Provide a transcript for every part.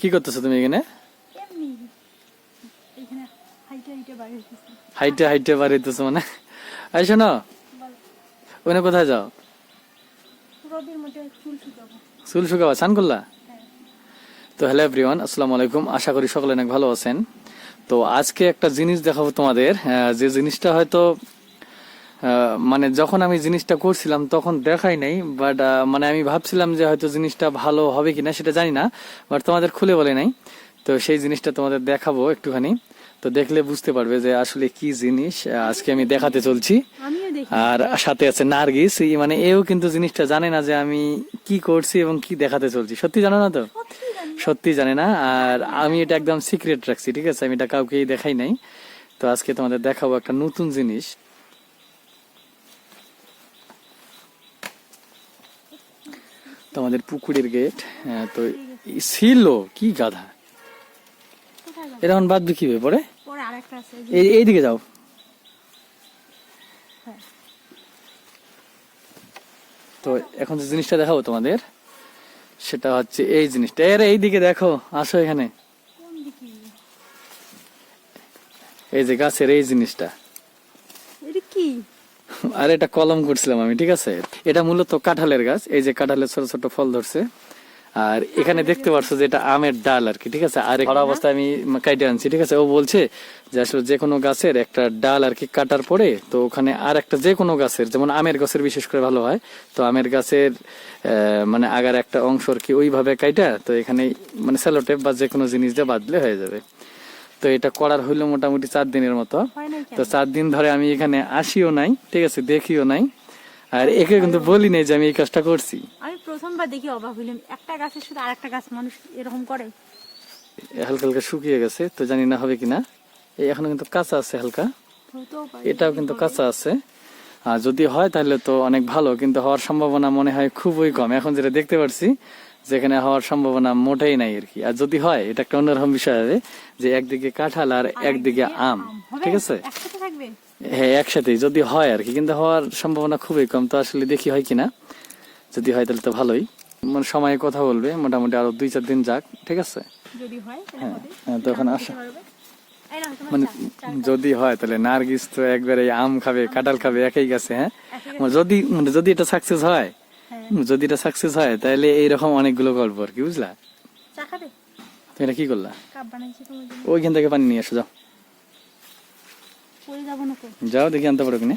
কি করতেছো তুমি এখানে? হাইটে হাইটে বাড়িতেছো। মানে? এই শোনো ওখানে কোথায় যাও? চুল শুকাবো। চান করলা? হ্যাঁ। তো হ্যালো এভরিওয়ান আসসালামু আলাইকুম। আশা করি সকলে অনেক ভালো আছেন। তো আজকে একটা জিনিস দেখাবো তোমাদের যে জিনিসটা হয়তো মানে যখন আমি জিনিসটা করছিলাম তখন দেখাই নাই বাট মানে আমি ভাবছিলাম যে হয়তো জিনিসটা ভালো হবে কিনা সেটা জানি না বাট তোমাদের খুলে বলে নাই। তো সেই জিনিসটা তোমাদের দেখাবো একটুখানি। তো দেখলে বুঝতে পারবে যে আসলে কি জিনিস আজকে আমি দেখাতে চলছি। আর সাথে আছে নার্গিস মানে এও কিন্তু জিনিসটা জানে না যে আমি কি করছি এবং কি দেখাতে চলছি। সত্যি জানো না তো? সত্যি সত্যি জানে না আর আমি এটা একদম সিক্রেট রাখছি ঠিক আছে? আমি এটা কাউকেই দেখাই নাই। তো আজকে তোমাদের দেখাবো একটা নতুন জিনিস। তোমাদের পুকুরের গেট তো ছিল কি গাধা? এখন বাদ কীভাবে পরে? এইদিকে যাও। হ্যাঁ। তো এখন যে জিনিসটা দেখাবো তোমাদের সেটা হচ্ছে এই জিনিসটা। এর এইদিকে দেখো আসো এখানে। এই যে গাছের এই জিনিসটা। কি? আর এটা কলম করছিলাম আমি ঠিক আছে? এটা মূলত কাঁঠালের গাছ এই যে কাঁঠালের ছোট ছোট ফল ধরছে। আর এখানে দেখতে পাচ্ছ যে এটা আমের ডাল আর কি ঠিক আছে? আর খরা অবস্থায় আমি কাইটে আনছি ঠিক আছে? ও বলছে যে আসলে যে কোনো গাছের একটা ডাল আর কি কাটার পরে তো ওখানে আর একটা যে কোনো গাছের যেমন আমের গাছের বিশেষ করে ভালো হয় তো আমের গাছের আহ, মানে আগার একটা অংশ আর কি ওইভাবে কাইটা তো এখানে মানে সেলোটেপ বা যে কোনো জিনিস দিয়ে বাঁধলে হয়ে যাবে। তো এটা করার হইল মোটামুটি চার দিনের মতো। তো চার দিন ধরে আমি এখানে আসিও নাই ঠিক আছে দেখিও নাই। আর একে কিন্তু বলি নাই যে আমি এই কাজটা করছি। আমি প্রথমবার দেখি অবাক হইলাম একটা গাছের শুধু আরেকটা গাছ মানুষ এরকম করে? হালকা হালকা শুকিয়ে গেছে তো জানি না হবে কিনা। এই এখনও কিন্তু কাঁচা আছে হালকা। এটাও কিন্তু কাঁচা আছে। আর যদি হয় তাহলে তো অনেক ভালো কিন্তু হওয়ার সম্ভাবনা মনে হয় খুবই কম। এখন যেটা দেখতে পাচ্ছি যেখানে হওয়ার সম্ভাবনা মোটেই নাই আর কি। আর যদি হয় এটা একটা অন্যরকম বিষয় হবে যে একদিকে কাঁঠাল আর একদিকে আম। ঠিক আছে? একসাথে হ্যাঁ একসাথেই। যদি হয় আর কি কিন্তু হওয়ার সম্ভাবনা খুবই কম। তো আসলে দেখি হয় কিনা। যদি হয় তাহলে তো ভালোই। মানে সময়ে কথা বলবে মোটামুটি আরও দুই চার দিন যাক ঠিক আছে? যদি হয় তাহলে হ্যাঁ, তখন আসো। মানে। যদি হয় তাহলে নার্গিস তো একবারে আম খাবে কাঁঠাল খাবে। একই গেছে হ্যাঁ? মানে যদি মানে যদি এটা সাকসেস হ্যাঁ যদি এটা সাকসেস হয় তাহলে এইরকম অনেকগুলো গল্প আর কি বুঝলা? তুমি এটা কি করলা? ওইখান থেকে পানি নিয়ে এসো যাও। যাও দেখি আনতে পারো কিনা।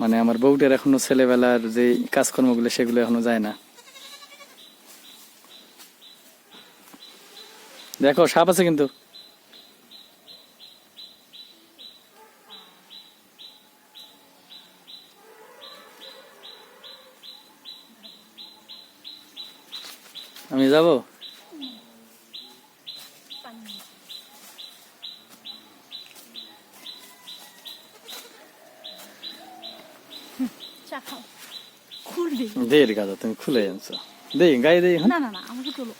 মানে আমার বউটার এখনও ছেলেবেলার যে কাজকর্মগুলো সেগুলো এখনও যায় না। দেখো সাপ আছে কিন্তু। আমি যাব? খাও। গাদা তুমি খুলে আনছো। দেই গায়ে দেই হ্যাঁ? না না না আমাকে তোলো।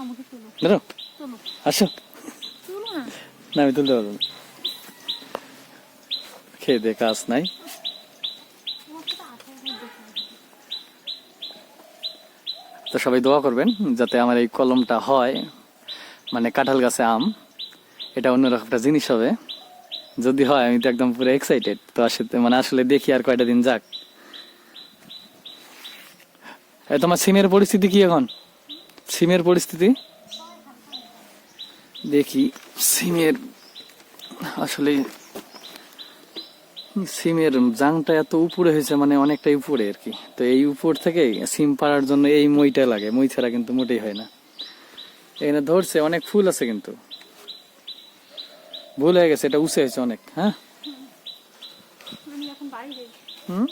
আমাকে তোলো। বেরো আসো। না। না আমি তুলতে পারব খেয়ে দে কাজ নাই তোমার সাথে আঠারো মিনিট দেখতে হবে। তো সবাই দোয়া করবেন যাতে আমার এই কলমটা হয়। মানে কাঁঠাল গাছে আম, এটা অন্যরকম একটা জিনিস হবে। যদি হয়, আমি তো একদম পুরো এক্সাইটেড তো আসলে মানে আসলে দেখি আর কয়টা দিন যাক। তোমার সিমের পরিস্থিতি কি এখন? সিমের পরিস্থিতি? দেখি, সিমের আসলে সিমের জাংটা এত উপরে হয়েছে মানে অনেকটাই উপরে আর কি। তো এই উপর থেকে সিম পাড়ার জন্য এই মইটা লাগে মই ছাড়া কিন্তু মোটেই হয় না। এখানে ধরছে অনেক ফুল আছে কিন্তু। ভুল হয়ে গেছে এটা উঁচে হয়েছে অনেক হ্যাঁ? হুম?